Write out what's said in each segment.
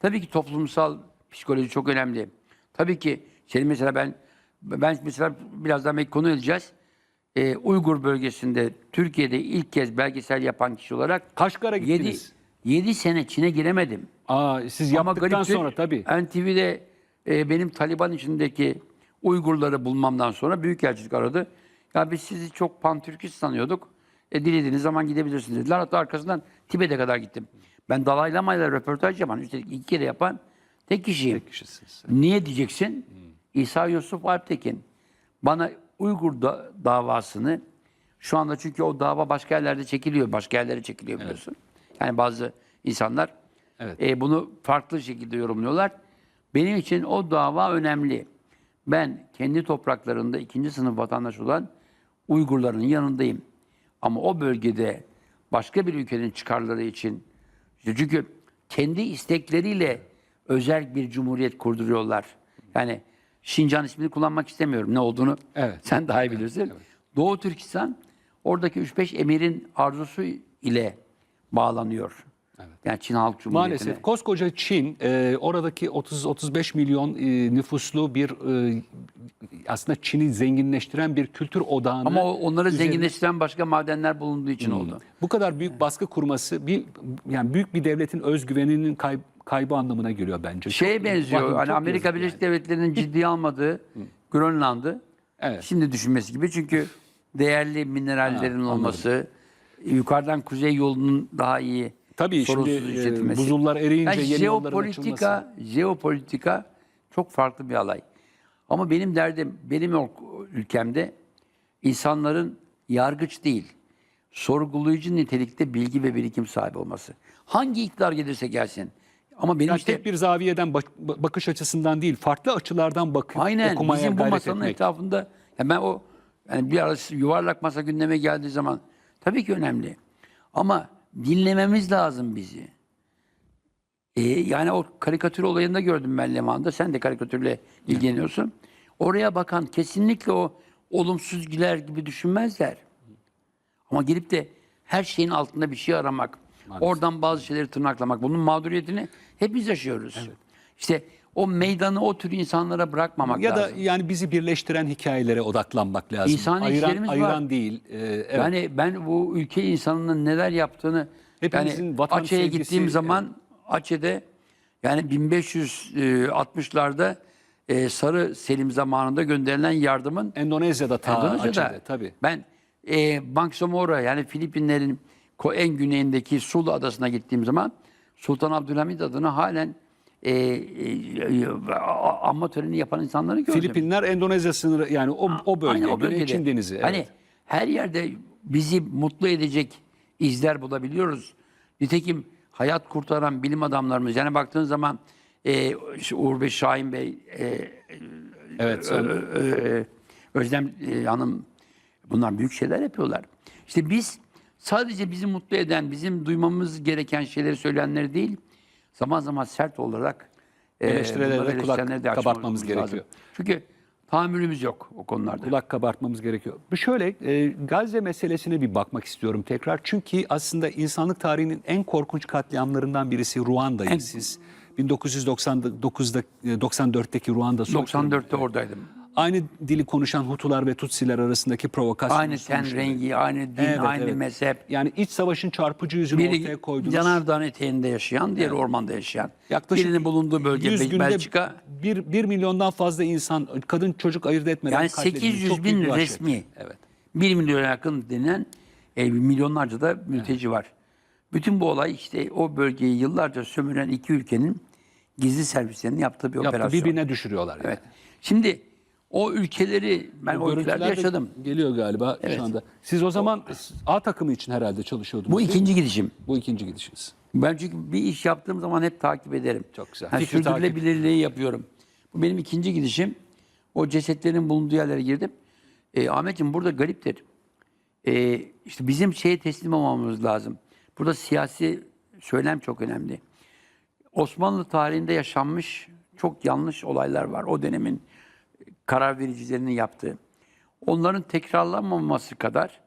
Tabii ki toplumsal psikoloji çok önemli. Tabii ki senin mesela ben ben mesela birazdan belki konu edeceğiz. Ee, Uygur bölgesinde Türkiye'de ilk kez belgesel yapan kişi olarak Kaşgar'a 7 gittiniz. 7 sene Çin'e giremedim. Aa, siz Ama yaptıktan gariptir, sonra tabii. NTV'de e, benim Taliban içindeki Uygurları bulmamdan sonra Büyükelçilik aradı. Ya biz sizi çok pantürkist sanıyorduk. E, dilediğiniz zaman gidebilirsiniz dediler. Hatta arkasından Tibet'e kadar gittim. Ben Dalai Lama ile röportaj yapan, üstelik iki kere yapan tek kişiyim. Kişisiniz. Niye diyeceksin? İsa Yusuf Alptekin bana Uygur da- davasını şu anda çünkü o dava başka yerlerde çekiliyor. Başka yerlere çekiliyor biliyorsun. Yani bazı insanlar Evet. e, bunu farklı şekilde yorumluyorlar. Benim için o dava önemli. Ben kendi topraklarında ikinci sınıf vatandaş olan Uygurların yanındayım. Ama o bölgede başka bir ülkenin çıkarları için işte çünkü kendi istekleriyle özel bir cumhuriyet kurduruyorlar. Yani Şincan ismini kullanmak istemiyorum ne olduğunu. Evet. Sen daha iyi bilirsin. Doğu Türkistan oradaki 3-5 emirin arzusu ile bağlanıyor. Yani Çin Halk Cumhuriyeti'ne. Maalesef koskoca Çin e, oradaki 30-35 milyon e, nüfuslu bir e, aslında Çin'i zenginleştiren bir kültür odağını Ama onları üzerine- zenginleştiren başka madenler bulunduğu için oldu. bu kadar büyük baskı kurması bir yani büyük bir devletin özgüveninin kay- kaybı anlamına geliyor bence. Şeye Çok benziyor. vahim, hani Amerika Birleşik yani. Devletleri'nin ciddiye almadığı Grönland'ı Evet. şimdi düşünmesi gibi. Çünkü değerli minerallerin olması, yukarıdan kuzey yolunun daha iyi Tabii sorunsuz şimdi, e, işletilmesi. buzullar eriyince Yani yeni yolların jeopolitika, jeopolitika çok farklı bir alay. Ama benim derdim, benim ülkemde insanların yargıç değil, sorgulayıcı nitelikte bilgi ve birikim sahibi olması. Hangi iktidar gelirse gelsin. Ama benim Yani işte tek bir zaviyeden bak- bakış açısından değil, farklı açılardan bakıp Aynen. okumaya Bizim bu gayret masanın etmek. etrafında ben o yani bir ara yuvarlak masa gündeme geldiği zaman tabii ki önemli. Ama dinlememiz lazım bizi. Ee, yani o karikatür olayında gördüm ben Leman'da. Sen de karikatürle ilgileniyorsun. Oraya bakan kesinlikle o olumsuz güler gibi düşünmezler. Ama gelip de her şeyin altında bir şey aramak, oradan bazı şeyleri tırnaklamak, bunun mağduriyetini hepimiz yaşıyoruz. İşte o meydanı o tür insanlara bırakmamak Ya da lazım. yani bizi birleştiren hikayelere odaklanmak lazım. İnsani ayıran, ilişkilerimiz var. ayıran değil. Ee, evet. Yani ben bu ülke insanının neler yaptığını Hepimizin yani vatan Aceh'e gittiğim zaman Aceh'de yani 1560'larda e, Sarı Selim zamanında gönderilen yardımın Endonezya'da ta Endonezya'da Aceh'de tabii. ben e, Bangsamoro yani Filipinlerin en güneyindeki Sulu adasına gittiğim zaman Sultan Abdülhamid adına halen e, e, a- anma töreni yapan insanları gördüm. Filipinler Endonezya sınırı yani o, o bölge, Aynen o bölgede. Çin Denizi. Evet. Hani her yerde bizi mutlu edecek izler bulabiliyoruz. Nitekim hayat kurtaran bilim adamlarımız yani baktığın zaman e, Uğur Bey, Şahin Bey, e, evet. sen- e, Özlem e, Hanım bunlar büyük şeyler yapıyorlar. İşte biz sadece bizi mutlu eden, bizim duymamız gereken şeyleri söyleyenleri değil, zaman zaman sert olarak e, Eleştirilere kulak de kabartmamız lazım. gerekiyor. Çünkü tahammülümüz yok o konularda. kulak kabartmamız gerekiyor. Bu şöyle e, Gazze meselesine bir bakmak istiyorum tekrar. Çünkü aslında insanlık tarihinin en korkunç katliamlarından birisi Ruanda'yı siz 1999'da e, 94'teki Ruanda soykırımı. 94'te oradaydım. Aynı dili konuşan Hutular ve Tutsiler arasındaki provokasyon. Aynı ten rengi, aynı din, Evet, aynı evet. mezhep. Yani iç savaşın çarpıcı yüzünü ortaya Biri koydunuz. yanardağın eteğinde yaşayan, diğeri ormanda yaşayan. Yaklaşık Birinin bulunduğu bölge 100 Bel- günde Belçika. bir, bir milyondan fazla insan, kadın çocuk ayırt etmeden Yani katledilmiş. 800 Çok büyük bin bir vahşet. resmi. Evet. 1 milyona yakın denen e, milyonlarca da mülteci var. Bütün bu olay işte o bölgeyi yıllarca sömüren iki ülkenin gizli servislerinin yaptığı bir Yaptı, operasyon. birbirine düşürüyorlar. Yani. Evet. Şimdi o ülkeleri ben o ülkelerde yaşadım. Geliyor galiba Evet. şu anda. Siz o zaman A takımı için herhalde çalışıyordunuz. Bu değil mi? ikinci gidişim. Bu ikinci gidişiniz. Ben çünkü bir iş yaptığım zaman hep takip ederim. Çok güzel. Yani Fikri sürdürülebilirliği yapıyorum. Bu benim ikinci gidişim. O cesetlerin bulunduğu yerlere girdim. E, Ahmetciğim burada gariptir. E, işte bizim şeye teslim olmamız lazım. Burada siyasi söylem çok önemli. Osmanlı tarihinde yaşanmış çok yanlış olaylar var. O dönemin karar vericilerinin yaptığı. Onların tekrarlanmaması kadar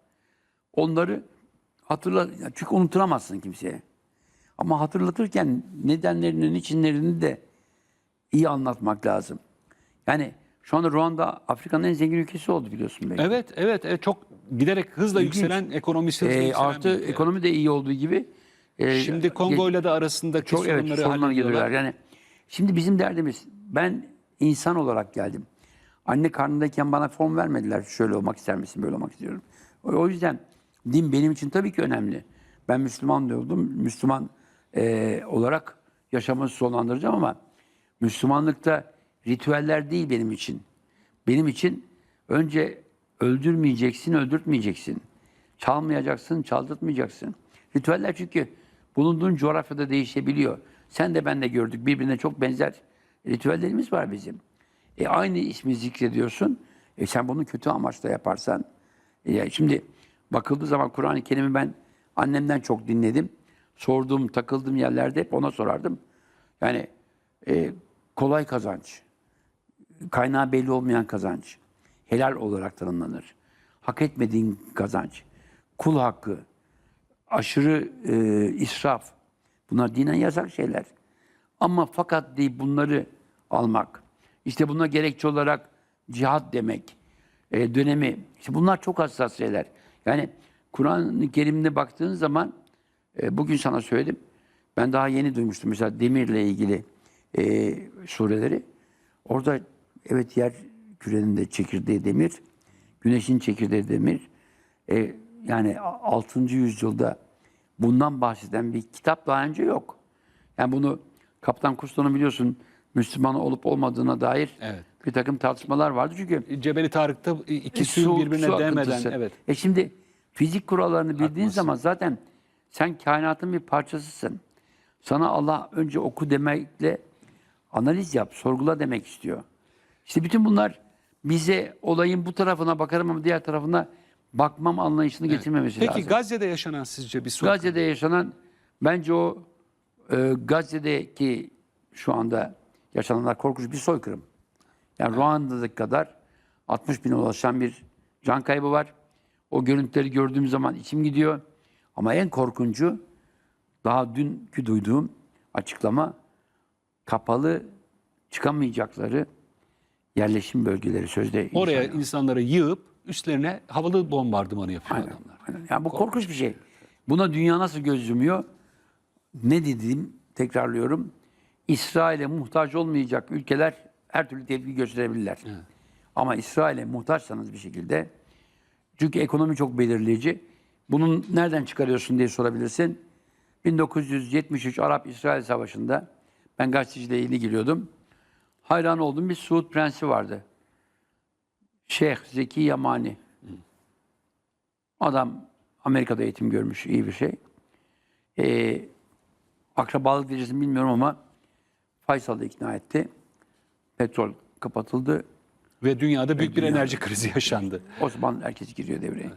onları hatırla çünkü unutulamazsın kimseye. Ama hatırlatırken nedenlerini, niçinlerini de iyi anlatmak lazım. Yani şu anda Ruanda Afrika'nın en zengin ülkesi oldu biliyorsun belki. Evet, evet, evet çok giderek hızla İlginç. yükselen ekonomisi hızla Ee, yükselen artı bir ekonomi de iyi olduğu gibi. e, Şimdi Kongo ile de arasındaki çok evet sorunları sorunlar hallediyorlar. Yani şimdi bizim derdimiz ben insan olarak geldim. Anne karnındayken bana form vermediler. Şöyle olmak ister misin? Böyle olmak istiyorum. O, yüzden din benim için tabii ki önemli. Ben Müslüman diyordum. Müslüman e, olarak yaşamı sonlandıracağım ama Müslümanlıkta ritüeller değil benim için. Benim için önce öldürmeyeceksin, öldürtmeyeceksin. Çalmayacaksın, çaldırtmayacaksın. Ritüeller çünkü bulunduğun coğrafyada değişebiliyor. Sen de ben de gördük birbirine çok benzer ritüellerimiz var bizim. E aynı ismi zikrediyorsun. E sen bunu kötü amaçla yaparsan. E şimdi bakıldığı zaman Kur'an-ı Kerim'i ben annemden çok dinledim. Sorduğum, takıldığım yerlerde hep ona sorardım. Yani e, kolay kazanç, kaynağı belli olmayan kazanç, helal olarak tanımlanır. Hak etmediğin kazanç, kul hakkı, aşırı e, israf. Bunlar dinen yasak şeyler. Ama fakat deyip bunları almak, işte buna gerekçe olarak cihat demek, e, dönemi, işte bunlar çok hassas şeyler. Yani Kur'an-ı Kerim'de baktığın zaman, e, bugün sana söyledim, ben daha yeni duymuştum mesela demirle ilgili e, sureleri. Orada evet yer kürenin de çekirdeği demir, güneşin çekirdeği demir. E, yani 6. yüzyılda bundan bahseden bir kitap daha önce yok. Yani bunu Kaptan Cousteau'nun biliyorsun Müslüman olup olmadığına dair Evet. bir takım tartışmalar vardı. Çünkü Cebeli Tarık'ta iki e, su, birbirine su değmeden akıntısı. evet. E şimdi fizik kurallarını bildiğin Akması. zaman zaten sen kainatın bir parçasısın. Sana Allah önce oku demekle analiz yap, sorgula demek istiyor. İşte bütün bunlar bize olayın bu tarafına bakarım ama diğer tarafına bakmam anlayışını getirmemesi Peki lazım. Gazze'de yaşanan sizce bir sorun? Gazze'de yaşanan bence o e, Gazze'deki şu anda yaşananlar korkunç bir soykırım. Yani Ruanda'daki kadar 60 bine ulaşan bir can kaybı var. O görüntüleri gördüğüm zaman içim gidiyor. Ama en korkuncu daha dünkü duyduğum açıklama kapalı çıkamayacakları yerleşim bölgeleri sözde. Oraya inşallah. insanları yığıp üstlerine havalı bombardımanı yapıyor Aynen, adamlar. aynen. Yani bu korkunç bir şey. Buna dünya nasıl göz yumuyor? Ne dedim tekrarlıyorum. İsrail'e muhtaç olmayacak ülkeler her türlü tepki gösterebilirler. Ama İsrail'e muhtaçsanız bir şekilde çünkü ekonomi çok belirleyici. Bunun nereden çıkarıyorsun diye sorabilirsin. 1973 Arap-İsrail Savaşı'nda ben gazeteciliğe ilgiliyordum. Hayran olduğum bir Suud Prensi vardı. Şeyh Zeki Yamani. Adam Amerika'da eğitim görmüş, iyi bir şey. Ee, akrabalık derecesini bilmiyorum ama Faysal'ı ikna etti. Petrol kapatıldı. Ve dünyada büyük bir dünyada- enerji krizi yaşandı. O zaman herkes giriyor devreye.